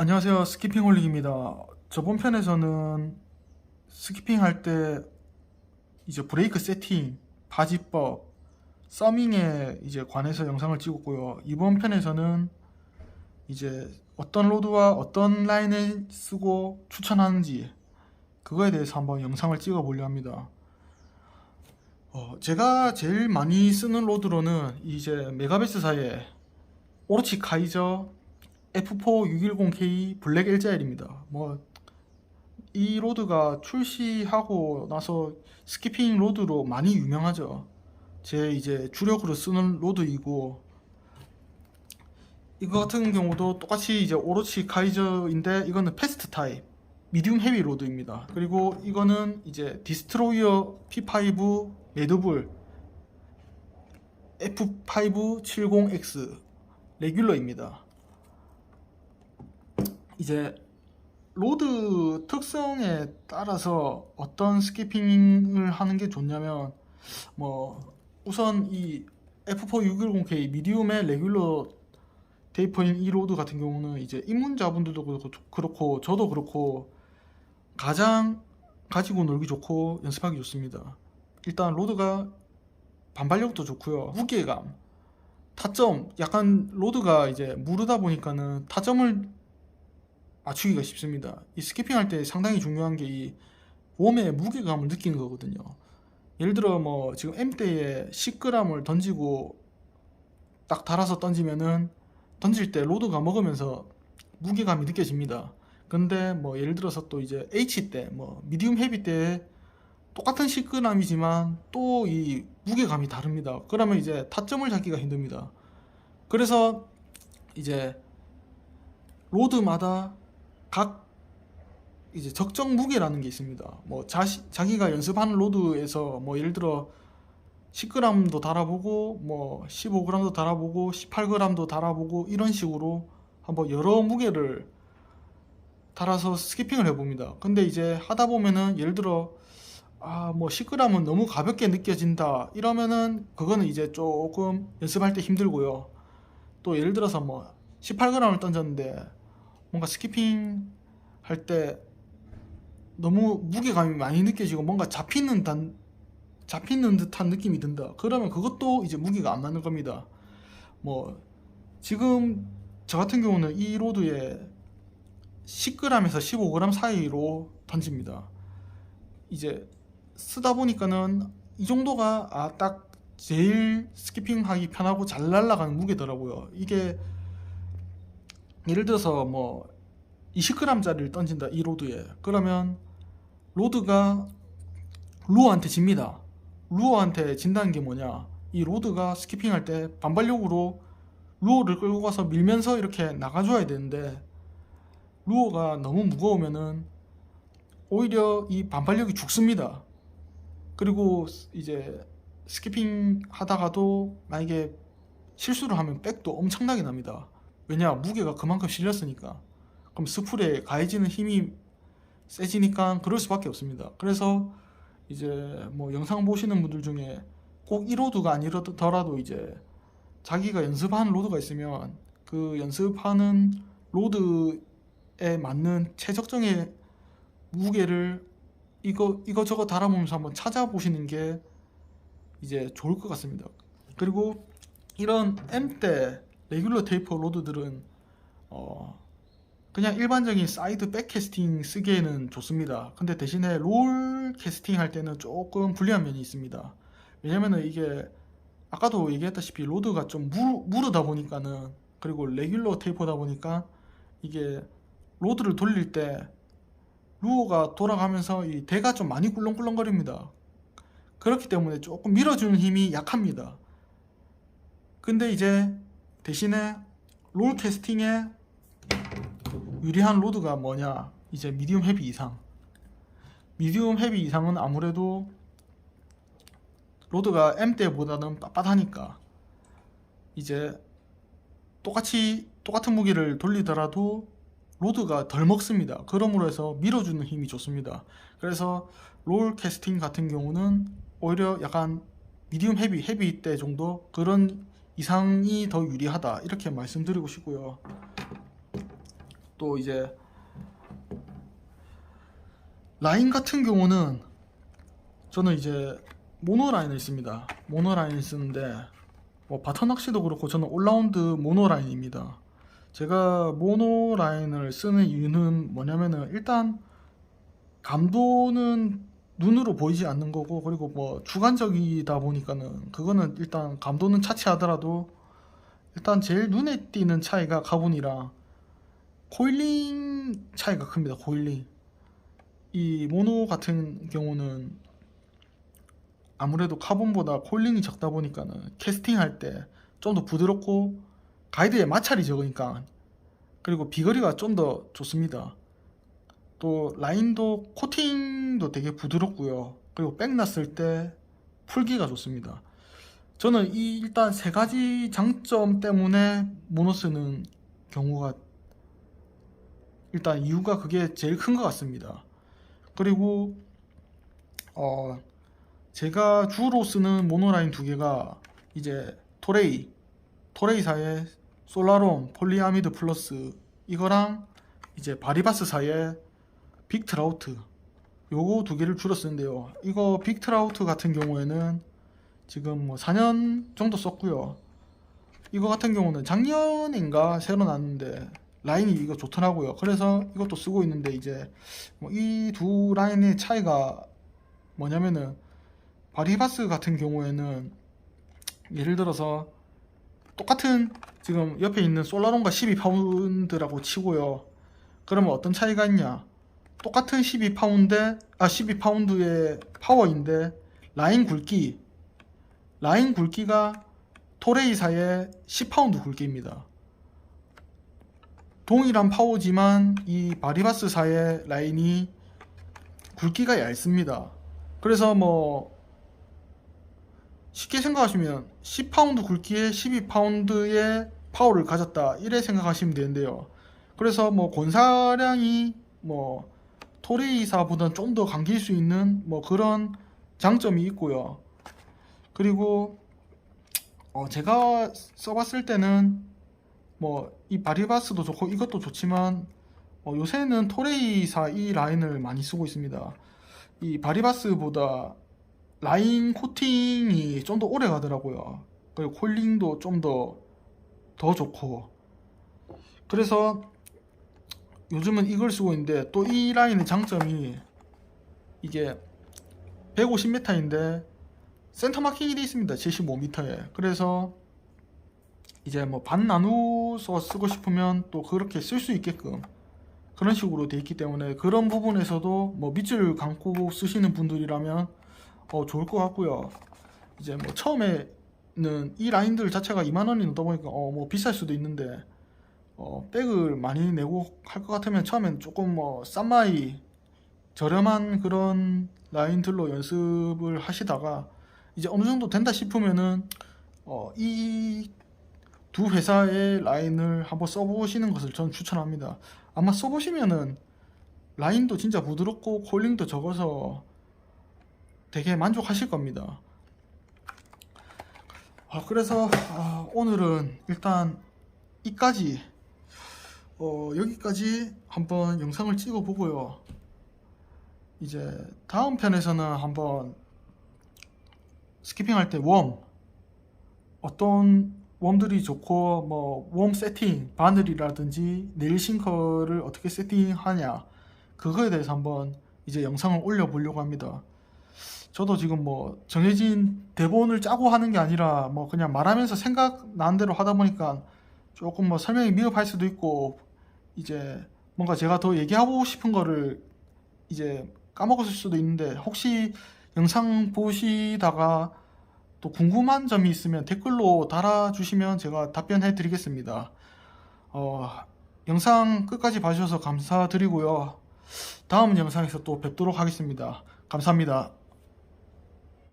안녕하세요. 스키핑 홀릭입니다. 저번 편에서는 스키핑 할 때 이제 브레이크 세팅, 바지법, 서밍에 이제 관해서 영상을 찍었고요. 이번 편에서는 이제 어떤 로드와 어떤 라인을 쓰고 추천하는지 그거에 대해서 한번 영상을 찍어 보려 합니다. 어, 제가 제일 많이 쓰는 로드로는 이제 메가베스사의 오로치 카이저 F4 610K 블랙 LGR입니다. 뭐 이 로드가 출시하고 나서 스키핑 로드로 많이 유명하죠. 제 이제 주력으로 쓰는 로드이고 이거 같은 경우도 똑같이 이제 오로치 카이저인데 이거는 패스트 타입 미디움 헤비 로드입니다. 그리고 이거는 이제 디스트로이어 P5 매드불 F570X 레귤러입니다. 이제 로드 특성에 따라서 어떤 스키핑을 하는 게 좋냐면 뭐 우선 이 F4 610K 미디움의 레귤러 테이퍼인 이 로드 같은 경우는 이제 입문자분들도 그렇고, 그렇고 저도 그렇고 가장 가지고 놀기 좋고 연습하기 좋습니다. 일단 로드가 반발력도 좋고요. 무게감, 타점, 약간 로드가 이제 무르다 보니까는 타점을 맞추기가 쉽습니다. 이 스키핑 할 때 상당히 중요한 게이 웜의 무게감을 느끼는 거거든요. 예를 들어 뭐 지금 M대에 10g을 던지고 딱 달아서 던지면은 던질 때 로드가 먹으면서 무게감이 느껴집니다. 근데 뭐 예를 들어서 또 이제 H 때뭐 미디움 헤비 때 똑같은 10g이지만 또 이 무게감이 다릅니다. 그러면 이제 타점을 잡기가 힘듭니다. 그래서 이제 로드마다 각 이제 적정 무게라는 게 있습니다. 뭐 자시, 자기가 연습하는 로드에서 뭐 예를 들어 10g도 달아보고 뭐 15g도 달아보고 18g도 달아보고 이런 식으로 한번 여러 무게를 달아서 스키핑을 해봅니다. 근데 이제 하다 보면은 예를 들어 아 뭐 10g은 너무 가볍게 느껴진다 이러면은 그거는 이제 조금 연습할 때 힘들고요. 또 예를 들어서 뭐 18g을 던졌는데 뭔가 스키핑 할 때 너무 무게감이 많이 느껴지고 뭔가 잡히는 단 잡히는 듯한 느낌이 든다. 그러면 그것도 이제 무게가 안 맞는 겁니다. 뭐 지금 저 같은 경우는 이 로드에 10g에서 15g 사이로 던집니다. 이제 쓰다 보니까는 이 정도가 아 딱 제일 스키핑 하기 편하고 잘 날아가는 무게더라고요. 이게 예를 들어서 뭐 20g짜리를 던진다 이 로드에. 그러면 로드가 루어한테 집니다. 루어한테 진다는 게 뭐냐? 이 로드가 스키핑 할 때 반발력으로 루어를 끌고 가서 밀면서 이렇게 나가줘야 되는데 루어가 너무 무거우면은 오히려 이 반발력이 죽습니다. 그리고 이제 스키핑 하다가도 만약에 실수를 하면 백도 엄청나게 납니다 왜냐 무게가 그만큼 실렸으니까 그럼 스풀에 가해지는 힘이 세지니까 그럴 수밖에 없습니다 그래서 이제 뭐 영상 보시는 분들 중에 꼭 1호드가 아니더라도 이제 자기가 연습하는 로드가 있으면 그 연습하는 로드에 맞는 최적정의 무게를 이거 이거 저거 달아보면서 한번 찾아보시는 게 이제 좋을 것 같습니다. 그리고 이런 M대 레귤러 테이퍼 로드들은 어 그냥 일반적인 사이드 백 캐스팅 쓰기에는 좋습니다. 근데 대신에 롤 캐스팅 할 때는 조금 불리한 면이 있습니다. 왜냐면은 이게 아까도 얘기했다시피 로드가 좀 무, 무르다 보니까는 그리고 레귤러 테이퍼다 보니까 이게 로드를 돌릴 때 루어가 돌아가면서 이 대가 좀 많이 꿀렁꿀렁거립니다. 그렇기 때문에 조금 밀어주는 힘이 약합니다. 근데 이제 대신에 롤 캐스팅에 유리한 로드가 뭐냐? 이제 미디움 헤비 이상. 미디움 헤비 이상은 아무래도 로드가 M 때보다는 빳빳하니까 이제 똑같이 똑같은 무게를 돌리더라도 로드가 덜 먹습니다. 그러므로 해서 밀어주는 힘이 좋습니다. 그래서 롤 캐스팅 같은 경우는 오히려 약간 미디움 헤비, 헤비 때 정도 그런 이상이 더 유리하다 이렇게 말씀드리고 싶고요. 또 이제 라인 같은 경우는 저는 이제 모노 라인을 씁니다. 모노 라인을 쓰는데 뭐 바터 낚시도 그렇고 저는 올라운드 모노 라인입니다. 제가 모노 라인을 쓰는 이유는 뭐냐면은 일단 감도는 눈으로 보이지 않는 거고 그리고 뭐 주관적이다 보니까는 그거는 일단 감도는 차치하더라도 일단 제일 눈에 띄는 차이가 카본이랑 코일링 차이가 큽니다. 코일링 이 모노 같은 경우는 아무래도 카본보다 코일링이 적다 보니까는 캐스팅할 때 좀 더 부드럽고 가이드에 마찰이 적으니까 그리고 비거리가 좀 더 좋습니다. 또 라인도 코팅도 되게 부드럽고요. 그리고 백 났을 때 풀기가 좋습니다. 저는 이 일단 세 가지 장점 때문에 모노 쓰는 경우가 일단 이유가 그게 제일 큰 것 같습니다. 그리고 어 제가 주로 쓰는 모노라인 두 개가 이제 토레이 토레이사의 솔라롬 폴리아미드 플러스 이거랑 이제 바리바스 사이의 빅트라우트 요거 두 개를 주로 쓰는데요. 이거 빅트라우트 같은 경우에는 지금 뭐 4년 정도 썼고요. 이거 같은 경우는 작년인가 새로 나왔는데 라인이 이거 좋더라고요. 그래서 이것도 쓰고 있는데 이제 뭐 이 두 라인의 차이가 뭐냐면은 바리바스 같은 경우에는 예를 들어서 똑같은 지금 옆에 있는 솔라론과 12파운드라고 치고요. 그러면 어떤 차이가 있냐? 똑같은 12파운드, 아 12파운드의 파워인데 라인 굵기, 라인 굵기가 토레이사의 10파운드 굵기입니다. 동일한 파워지만 이 바리바스사의 라인이 굵기가 얇습니다. 그래서 뭐 쉽게 생각하시면 10파운드 굵기에 12파운드의 파워를 가졌다 이래 생각하시면 되는데요. 그래서 뭐 권사량이 뭐 토레이사보다는 좀 더 감길 수 있는 뭐 그런 장점이 있고요. 그리고 어 제가 써봤을 때는 뭐 이 바리바스도 좋고 이것도 좋지만 어 요새는 토레이사 이 라인을 많이 쓰고 있습니다. 이 바리바스보다 라인 코팅이 좀 더 오래 가더라고요. 그리고 콜링도 좀 더더 좋고 그래서 요즘은 이걸 쓰고 있는데 또 이 라인의 장점이 이게 150m인데 센터 마킹이 되어 있습니다. 75m에. 그래서 이제 뭐 반 나누어서 쓰고 싶으면 또 그렇게 쓸 수 있게끔 그런 식으로 되어 있기 때문에 그런 부분에서도 뭐 밑줄 감고 쓰시는 분들이라면 어 좋을 것 같고요. 이제 뭐 처음에는 이 라인들 자체가 2만 원이 넘다 보니까 어 뭐 비쌀 수도 있는데 어 백을 많이 내고 할 것 같으면 처음엔 조금 뭐 싼마이 저렴한 그런 라인들로 연습을 하시다가 이제 어느 정도 된다 싶으면은 어, 이 두 회사의 라인을 한번 써보시는 것을 저는 추천합니다. 아마 써보시면은 라인도 진짜 부드럽고 콜링도 적어서 되게 만족하실 겁니다. 아, 그래서 아, 오늘은 일단 이까지 어, 여기까지 한번 영상을 찍어 보고요. 이제 다음 편에서는 한번 스키핑 할 때 웜 어떤 웜들이 좋고 뭐 웜 세팅 바늘이라든지 네일 싱커를 어떻게 세팅하냐 그거에 대해서 한번 이제 영상을 올려 보려고 합니다. 저도 지금 뭐 정해진 대본을 짜고 하는 게 아니라 뭐 그냥 말하면서 생각 나는 대로 하다 보니까 조금 뭐 설명이 미흡할 수도 있고 이제 뭔가 제가 더 얘기하고 싶은 거를 이제 까먹었을 수도 있는데 혹시 영상 보시다가 또 궁금한 점이 있으면 댓글로 달아주시면 제가 답변해 드리겠습니다. 어, 영상 끝까지 봐주셔서 감사드리고요. 다음 영상에서 또 뵙도록 하겠습니다. 감사합니다.